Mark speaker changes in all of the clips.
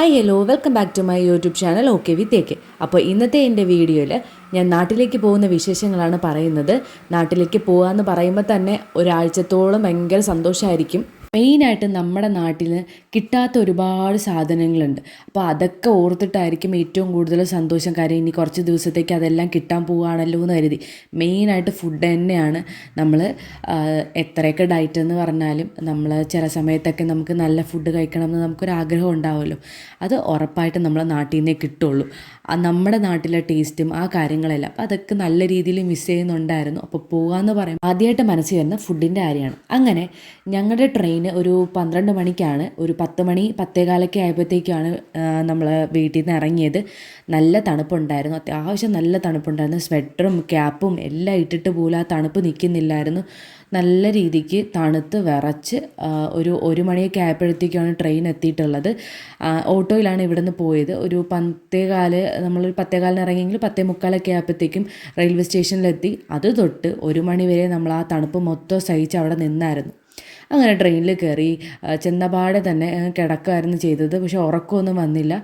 Speaker 1: Hi hello welcome back to my YouTube channel okay വിത്തേക്ക് അപ്പോൾ ഇന്നത്തെ എന്റെ വീഡിയോയിൽ ഞാൻ നാട്ടിലേക്ക് പോകുന്ന വിശേഷങ്ങളാണ് പറയുന്നത്. നാട്ടിലേക്ക് പോകാമെന്ന് പറയുമ്പോൾ തന്നെ ഒരാഴ്ചത്തോളം ഭയങ്കര സന്തോഷമായിരിക്കും മെയിനായിട്ട് നമ്മുടെ നാട്ടിൽ കിട്ടാത്ത ഒരുപാട് സാധനങ്ങളുണ്ട്. അപ്പോൾ അതൊക്കെ ഓർത്തിട്ടായിരിക്കും ഏറ്റവും കൂടുതൽ സന്തോഷം. കാര്യം ഇനി കുറച്ച് ദിവസത്തേക്ക് അതെല്ലാം കിട്ടാൻ പോവുകയാണല്ലോ എന്ന് കരുതി. മെയിനായിട്ട് ഫുഡ് തന്നെയാണ് നമ്മൾ എത്രയൊക്കെ ഡയറ്റ് എന്ന് പറഞ്ഞാലും നമ്മൾ ചില സമയത്തൊക്കെ നമുക്ക് നല്ല ഫുഡ് കഴിക്കണം എന്ന് നമുക്കൊരാഗ്രഹം ഉണ്ടാവുമല്ലോ. അത് ഉറപ്പായിട്ട് നമ്മളെ നാട്ടിൽ നിന്നേ കിട്ടുള്ളൂ നമ്മുടെ നാട്ടിലെ ടേസ്റ്റും ആ കാര്യങ്ങളെല്ലാം. അപ്പോൾ അതൊക്കെ നല്ല രീതിയിൽ മിസ് ചെയ്യുന്നുണ്ടായിരുന്നു. അപ്പോൾ പോകാമെന്ന് പറയുമ്പോൾ ആദ്യമായിട്ട് മനസ്സിൽ വരുന്ന ഫുഡിന്റെ കാര്യമാണ്. അങ്ങനെ ഞങ്ങളുടെ ട്രെയിൻ ഒരു പന്ത്രണ്ട് മണിക്കാണ് ഒരു പത്ത് മണി പത്തേകാലൊക്കെ ആയപ്പോഴത്തേക്കാണ് നമ്മൾ വീട്ടിൽ നിന്ന് ഇറങ്ങിയത്. നല്ല തണുപ്പുണ്ടായിരുന്നു. അത്യാവശ്യം നല്ല തണുപ്പുണ്ടായിരുന്നു. സ്വെറ്ററും ക്യാപ്പും എല്ലാം ഇട്ടിട്ട് പോലും ആ തണുപ്പ് നിൽക്കുന്നില്ലായിരുന്നു. നല്ല രീതിക്ക് തണുത്ത് വിറച്ച് ഒരു ഒരു മണിയൊക്കെ ആയപ്പോഴത്തേക്കാണ് ട്രെയിൻ എത്തിയിട്ടുള്ളത്. ഓട്ടോയിലാണ് ഇവിടുന്ന് പോയത്. ഒരു പത്തേകാൽ നമ്മളൊരു പത്തേകാലിന് ഇറങ്ങിയെങ്കിൽ പത്തേ മുക്കാലൊക്കെ ആയപ്പോഴത്തേക്കും റെയിൽവേ സ്റ്റേഷനിലെത്തി. അത് തൊട്ട് ഒരു മണി വരെ നമ്മൾ ആ തണുപ്പ് മൊത്തം സഹിച്ച് അവിടെ നിന്നായിരുന്നു. അങ്ങനെ ട്രെയിനിൽ കയറി ചെന്നപാടെ തന്നെ കിടക്കുമായിരുന്നു ചെയ്തത്. പക്ഷെ ഉറക്കമൊന്നും വന്നില്ല.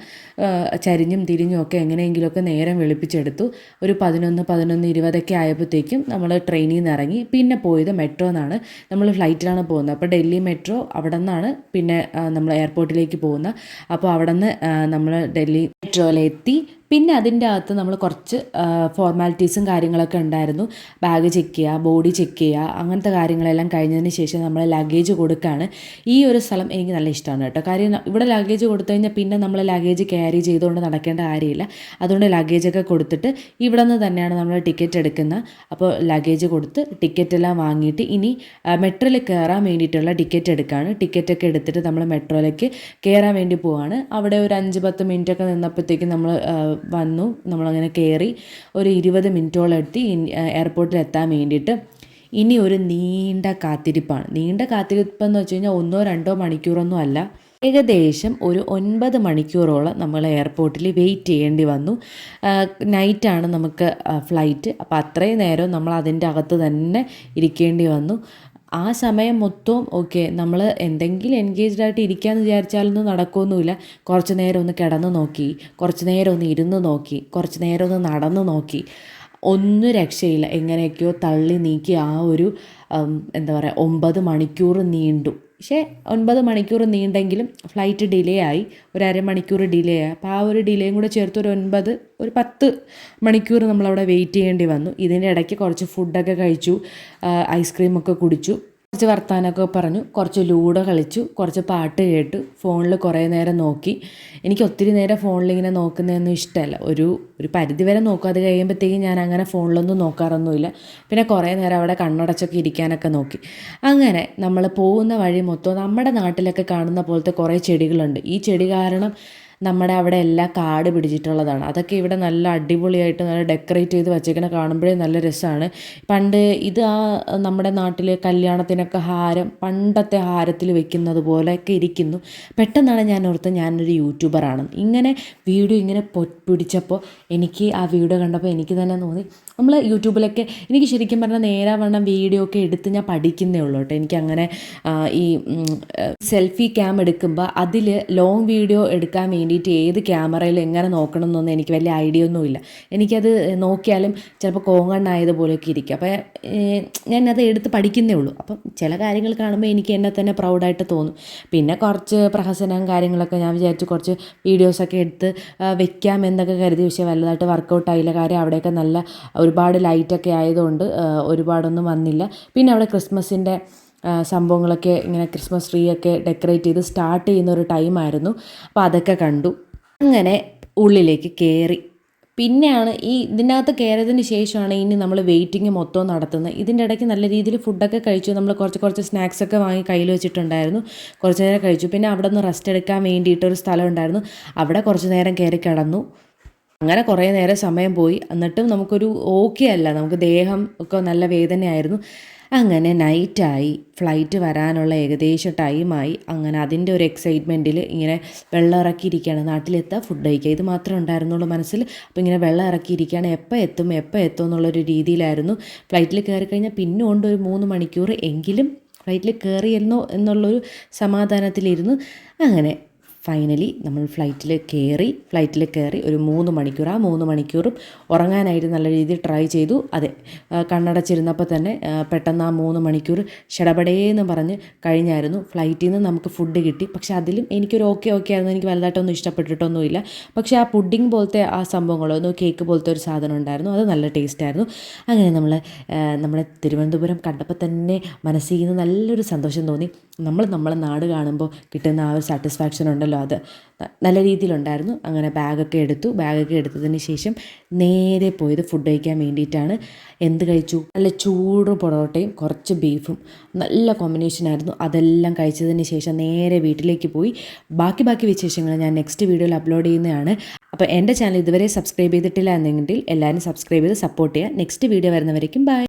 Speaker 1: ചരിഞ്ഞും തിരിഞ്ഞും ഒക്കെ എങ്ങനെയെങ്കിലുമൊക്കെ നേരം വെളുപ്പിച്ചെടുത്തു. ഒരു പതിനൊന്ന് പതിനൊന്ന് ഇരുപതൊക്കെ ആയപ്പോഴത്തേക്കും നമ്മൾ ട്രെയിനിൽ നിന്ന് ഇറങ്ങി. പിന്നെ പോയത് മെട്രോ എന്നാണ്. നമ്മൾ ഫ്ലൈറ്റിലാണ് പോകുന്നത്. അപ്പോൾ ഡൽഹി മെട്രോ അവിടെ നിന്നാണ് പിന്നെ നമ്മൾ എയർപോർട്ടിലേക്ക് പോകുന്നത്. അപ്പോൾ അവിടെ നിന്ന് നമ്മൾ ഡൽഹി മെട്രോയിലെത്തി. പിന്നെ അതിന്റെ അകത്ത് നമ്മൾ കുറച്ച് ഫോർമാലിറ്റീസും കാര്യങ്ങളൊക്കെ ഉണ്ടായിരുന്നു. ബാഗ് ചെക്ക് ചെയ്യുക ബോഡി ചെക്ക് ചെയ്യുക അങ്ങനത്തെ കാര്യങ്ങളെല്ലാം കഴിഞ്ഞതിന് ശേഷം നമ്മൾ ലഗേജ് കൊടുക്കുകയാണ് ഈ ഒരു സ്ഥലം എനിക്ക് നല്ല ഇഷ്ടമാണ് കേട്ടോ. കാര്യം ഇവിടെ ലഗേജ് കൊടുത്തു കഴിഞ്ഞാൽ പിന്നെ നമ്മൾ ലഗേജ് ക്യാരി ചെയ്തുകൊണ്ട് നടക്കേണ്ട കാര്യമില്ല. അതുകൊണ്ട് ലഗേജൊക്കെ കൊടുത്തിട്ട് ഇവിടെ നിന്ന് തന്നെയാണ് നമ്മൾ ടിക്കറ്റ് എടുക്കുന്നത് അപ്പോൾ ലഗേജ് കൊടുത്ത് ടിക്കറ്റ് എല്ലാം വാങ്ങിയിട്ട് ഇനി മെട്രോയിൽ കയറാൻ വേണ്ടിയിട്ടുള്ള ടിക്കറ്റ് എടുക്കുകയാണ് ടിക്കറ്റൊക്കെ എടുത്തിട്ട് നമ്മൾ മെട്രോയിലേക്ക് കയറാൻ വേണ്ടി പോവാണ്. അവിടെ ഒരു അഞ്ച് പത്ത് മിനിറ്റൊക്കെ നിന്നപ്പോഴത്തേക്കും നമ്മൾ വന്നു. നമ്മളങ്ങനെ കയറി ഒരു ഇരുപത് മിനിറ്റോളം എത്തി എയർപോർട്ടിൽ എത്താൻ വേണ്ടിയിട്ട്. ഇനി ഒരു നീണ്ട കാത്തിരിപ്പാണ്. നീണ്ട കാത്തിരിപ്പെന്ന് വെച്ച് കഴിഞ്ഞാൽ ഒന്നോ രണ്ടോ മണിക്കൂറൊന്നും അല്ല. ഏകദേശം ഒരു ഒൻപത് മണിക്കൂറോളം നമ്മൾ എയർപോർട്ടിൽ വെയിറ്റ് ചെയ്യേണ്ടി വന്നു. നൈറ്റാണ് നമുക്ക് ഫ്ലൈറ്റ്. അപ്പോൾ അത്രയും നേരം നമ്മൾ അതിന്റെ അകത്ത് തന്നെ ഇരിക്കേണ്ടി വന്നു. ആ സമയം മൊത്തവും ഓക്കെ നമ്മൾ എന്തെങ്കിലും എൻഗേജ്ഡ് ആയിട്ട് ഇരിക്കാമെന്ന് വിചാരിച്ചാലൊന്നും നടക്കുമൊന്നുമില്ല കുറച്ച് നേരം ഒന്ന് കിടന്ന് നോക്കി കുറച്ച് നേരം ഒന്ന് ഇരുന്ന് നോക്കി കുറച്ച് നേരം ഒന്ന് നടന്ന് നോക്കി. ഒന്നും രക്ഷയില്ല. എങ്ങനെയൊക്കെയോ തള്ളി നീക്കി ആ ഒരു എന്താ പറയുക ഒമ്പത് മണിക്കൂർ നീണ്ടു. പക്ഷേ ഒൻപത് മണിക്കൂർ നീണ്ടെങ്കിലും ഫ്ലൈറ്റ് ഡിലേ ആയി. ഒരു അരമണിക്കൂർ ഡിലേ ആയി. അപ്പോൾ ആ ഒരു ഡിലേയും കൂടെ ചേർത്ത് ഒരു ഒൻപത് ഒരു പത്ത് മണിക്കൂർ നമ്മളവിടെ വെയിറ്റ് ചെയ്യേണ്ടി വന്നു. ഇതിന്റെ ഇടയ്ക്ക് കുറച്ച് ഫുഡൊക്കെ കഴിച്ചു. ഐസ്ക്രീമൊക്കെ കുടിച്ചു. കുറച്ച് വർത്താനമൊക്കെ പറഞ്ഞു. കുറച്ച് ലൂഡോ കളിച്ചു. കുറച്ച് പാട്ട് കേട്ടു. ഫോണിൽ കുറേ നേരം നോക്കി. എനിക്ക് ഒത്തിരി നേരം ഫോണിൽ ഇങ്ങനെ നോക്കുന്നതൊന്നും ഇഷ്ടമല്ല. ഒരു ഒരു പരിധി വരെ നോക്കും. അത് കഴിയുമ്പോഴത്തേക്കും ഞാൻ അങ്ങനെ ഫോണിലൊന്നും നോക്കാറൊന്നുമില്ല. പിന്നെ കുറേ നേരം അവിടെ കണ്ണടച്ചൊക്കെ ഇരിക്കാനൊക്കെ നോക്കി. അങ്ങനെ നമ്മൾ പോകുന്ന വഴി മൊത്തം നമ്മുടെ നാട്ടിലൊക്കെ കാണുന്ന പോലത്തെ കുറേ ചെടികളുണ്ട്. ഈ ചെടി കാരണം നമ്മുടെ അവിടെ എല്ലാം കാട് പിടിച്ചിട്ടുള്ളതാണ്. അതൊക്കെ ഇവിടെ നല്ല അടിപൊളിയായിട്ട് നല്ല ഡെക്കറേറ്റ് ചെയ്ത് വച്ചേക്കണ കാണുമ്പോഴേ നല്ല രസമാണ് പണ്ട് ഇത് ആ നമ്മുടെ നാട്ടിൽ കല്യാണത്തിനൊക്കെ ഹാരം പണ്ടത്തെ ഹാരത്തിൽ വെക്കുന്നത് പോലെയൊക്കെ ഇരിക്കുന്നു. പെട്ടെന്നാണ് ഞാൻ ഓർത്ത് ഞാനൊരു യൂട്യൂബറാണ് ഇങ്ങനെ വീഡിയോ ഇങ്ങനെ പിടിച്ചപ്പോൾ എനിക്ക് ആ വീഡിയോ കണ്ടപ്പോൾ എനിക്ക് തന്നെ തോന്നി. നമ്മൾ യൂട്യൂബിലൊക്കെ എനിക്ക് ശരിക്കും പറഞ്ഞാൽ നേരെ വണ്ണം വീഡിയോ ഒക്കെ എടുത്ത് ഞാൻ പഠിക്കുന്നേ ഉള്ളൂ കേട്ടോ. എനിക്കങ്ങനെ ഈ സെൽഫി ക്യാം എടുക്കുമ്പോൾ അതിൽ ലോങ് വീഡിയോ എടുക്കാൻ വേണ്ടിയിട്ട് ഏത് ക്യാമറയിൽ എങ്ങനെ നോക്കണം എന്നൊന്നും എനിക്ക് വലിയ ഐഡിയ ഒന്നുമില്ല. എനിക്കത് നോക്കിയാലും ചിലപ്പോൾ കോങ്ങണ്ണായതുപോലെയൊക്കെ ഇരിക്കും. അപ്പോൾ ഞാനത് എടുത്ത് പഠിക്കുന്നേ ഉള്ളൂ. അപ്പം ചില കാര്യങ്ങൾ കാണുമ്പോൾ എനിക്ക് എന്നെ തന്നെ പ്രൗഡായിട്ട് തോന്നും. പിന്നെ കുറച്ച് പ്രഹസനം കാര്യങ്ങളൊക്കെ ഞാൻ വിചാരിച്ചു കുറച്ച് വീഡിയോസൊക്കെ എടുത്ത് വെക്കാം എന്നൊക്കെ കരുതി. പക്ഷേ വലുതായിട്ട് വർക്കൗട്ട് ആയില്ല കാര്യം. അവിടെയൊക്കെ നല്ല ഒരുപാട് ലൈറ്റൊക്കെ ആയതുകൊണ്ട് ഒരുപാടൊന്നും വന്നില്ല. പിന്നെ അവിടെ ക്രിസ്മസിന്റെ സംഭവങ്ങളൊക്കെ ഇങ്ങനെ ക്രിസ്മസ് ട്രീ ഒക്കെ ഡെക്കറേറ്റ് ചെയ്ത് സ്റ്റാർട്ട് ചെയ്യുന്ന ഒരു ടൈമായിരുന്നു അപ്പോൾ അതൊക്കെ കണ്ടു. അങ്ങനെ ഉള്ളിലേക്ക് കയറി പിന്നെയാണ് ഈ ഇതിനകത്ത് കയറിയതിന് ശേഷമാണ് ഇനി നമ്മൾ വെയിറ്റിംഗ് മൊത്തം നടത്തുന്നത്. ഇതിന്റെ ഇടയ്ക്ക് നല്ല രീതിയിൽ ഫുഡൊക്കെ കഴിച്ചു. നമ്മൾ കുറച്ച് കുറച്ച് സ്നാക്സ് ഒക്കെ വാങ്ങി കയ്യിൽ വെച്ചിട്ടുണ്ടായിരുന്നു. കുറച്ച് നേരം കഴിച്ചു. പിന്നെ അവിടെ നിന്ന് റെസ്റ്റ് എടുക്കാൻ വേണ്ടിയിട്ടൊരു സ്ഥലം ഉണ്ടായിരുന്നു. അവിടെ കുറച്ച് നേരം കയറി കിടന്നു. അങ്ങനെ കുറേ നേരം സമയം പോയി. എന്നിട്ടും നമുക്കൊരു ഓക്കെ അല്ല. നമുക്ക് ദേഹം ഒക്കെ നല്ല വേദനയായിരുന്നു. അങ്ങനെ നൈറ്റായി ഫ്ലൈറ്റ് വരാനുള്ള ഏകദേശം ടൈമായി അങ്ങനെ അതിന്റെ ഒരു എക്സൈറ്റ്മെന്റിൽ ഇങ്ങനെ വെള്ളം ഇറക്കിയിരിക്കുകയാണ്. നാട്ടിലെത്താൻ ഫുഡ് കഴിക്കുക. ഇത് മാത്രമേ ഉണ്ടായിരുന്നുള്ളൂ മനസ്സിൽ. അപ്പോൾ ഇങ്ങനെ വെള്ളം ഇറക്കിയിരിക്കുകയാണ്. എപ്പോൾ എത്തും? എപ്പോൾ എത്തും എന്നുള്ളൊരു രീതിയിലായിരുന്നു. ഫ്ലൈറ്റിൽ കയറി കഴിഞ്ഞാൽ പിന്നെ ഉണ്ട് ഒരു മൂന്ന് മണിക്കൂർ എങ്കിലും ഫ്ലൈറ്റിൽ കയറിയെന്നോ എന്നുള്ളൊരു സമാധാനത്തിലിരുന്നു അങ്ങനെ ഫൈനലി നമ്മൾ ഫ്ലൈറ്റിൽ കയറി ഫ്ലൈറ്റിൽ കയറി ഒരു മൂന്ന് മണിക്കൂർ ആ മൂന്ന് മണിക്കൂറും ഉറങ്ങാനായിട്ട് നല്ല രീതിയിൽ ട്രൈ ചെയ്തു. അതെ കണ്ണടച്ചിരുന്നപ്പോൾ തന്നെ പെട്ടെന്ന് ആ മൂന്ന് മണിക്കൂർ ഷടപടേന്ന് പറഞ്ഞ് കഴിഞ്ഞായിരുന്നു. ഫ്ലൈറ്റിൽ നിന്ന് നമുക്ക് ഫുഡ് കിട്ടി. പക്ഷെ അതിലും എനിക്കൊരു ഓക്കെ ഓക്കെ ആയിരുന്നു. എനിക്ക് വലുതായിട്ടൊന്നും ഇഷ്ടപ്പെട്ടിട്ടൊന്നുമില്ല. പക്ഷേ ആ പുഡിംഗ് പോലത്തെ ആ സംഭവങ്ങളോ ഒന്ന് കേക്ക് പോലത്തെ ഒരു സാധനം ഉണ്ടായിരുന്നു. അത് നല്ല ടേസ്റ്റ് ആയിരുന്നു. അങ്ങനെ നമ്മൾ നമ്മുടെ തിരുവനന്തപുരം കണ്ടപ്പോൾ തന്നെ മനസ്സിൽ നിന്ന് നല്ലൊരു സന്തോഷം തോന്നി. നമ്മൾ നമ്മളെ നാട് കാണുമ്പോൾ കിട്ടുന്ന ആ ഒരു സാറ്റിസ്ഫാക്ഷൻ ഉണ്ടല്ലോ അത് നല്ല രീതിയിലുണ്ടായിരുന്നു. അങ്ങനെ ബാഗൊക്കെ എടുത്തു. ബാഗൊക്കെ എടുത്തതിന് ശേഷം നേരെ പോയത് ഫുഡ് കഴിക്കാൻ വേണ്ടിയിട്ടാണ്. എന്ത് കഴിച്ചു? നല്ല ചൂട് പൊറോട്ടയും കുറച്ച് ബീഫും നല്ല കോമ്പിനേഷനായിരുന്നു അതെല്ലാം കഴിച്ചതിന് ശേഷം നേരെ വീട്ടിലേക്ക് പോയി. ബാക്കി ബാക്കി വിശേഷങ്ങൾ ഞാൻ നെക്സ്റ്റ് വീഡിയോയിൽ അപ്ലോഡ് ചെയ്യുന്നതാണ്. അപ്പോൾ എന്റെ ചാനൽ ഇതുവരെ സബ്സ്ക്രൈബ് ചെയ്തിട്ടില്ല എന്നെങ്കിൽ എല്ലാവരും സബ്സ്ക്രൈബ് ചെയ്ത് സപ്പോർട്ട് ചെയ്യുക. Next video വരുന്നവരേക്കും by